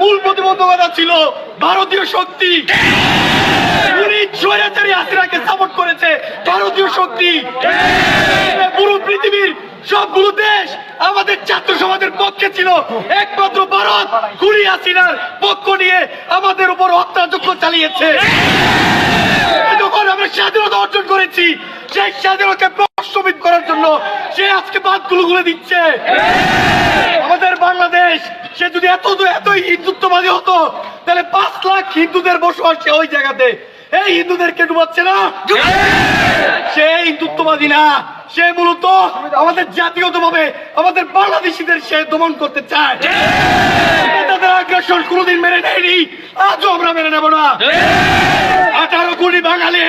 মূল প্রতিবন্ধকতা ছিল ভারতীয় শক্তি। স্বৈরাচারী সাপোর্ট করেছে ভারতীয় শক্তি। পুরো পৃথিবীর সবগুলো দেশ আমাদের ছাত্র সমাজের পক্ষে ছিল। একমাত্র ভারত পক্ষ নিয়ে আমাদের উপর চালিয়েছে। যখন আমরা স্বাধীনতা অর্জন করেছি সেই স্বাধীনতাকে প্রশ্নবিদ করার জন্য সে আজকে বাদগুলো গুলো দিচ্ছে। আমাদের বাংলাদেশ, সে যদি এত এতই হিন্দুত্ববাদী হতো, তাহলে পাঁচ লাখ হিন্দুদের বসবাস ওই জায়গাতে। এই হিন্দুদেরকে ডুবাচ্ছে না? সে হিন্দুত্ববাদী না। সে মূলত আমাদের জাতীয়তভাবে আমাদের বাংলাদেশিদের সে দমন করতে চায়। আগ্রাসন মেনে নেয়নি। আজও আমরা মেনে নেব না। আঠারো কোটি বাঙালি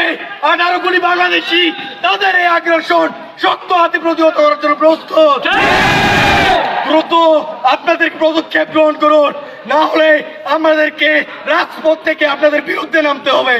আঠারো কোটি বাংলাদেশি তাদের এই আগ্রাসন শক্ত হাতে প্রতিহত করার জন্য প্রস্তুত। দ্রুত আপনাদের পদক্ষেপ গ্রহণ করুন। না হলে আমাদেরকে রাজপথ থেকে আপনাদের বিরুদ্ধে নামতে হবে।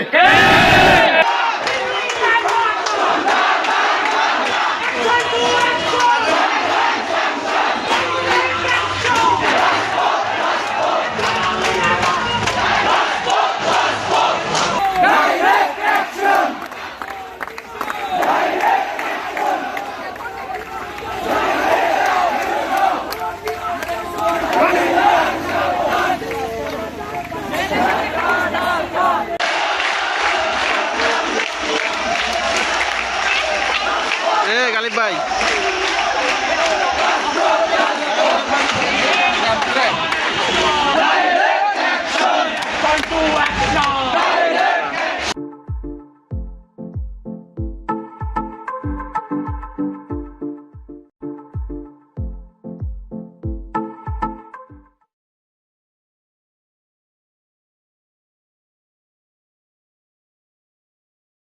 এ গালিব ভাই।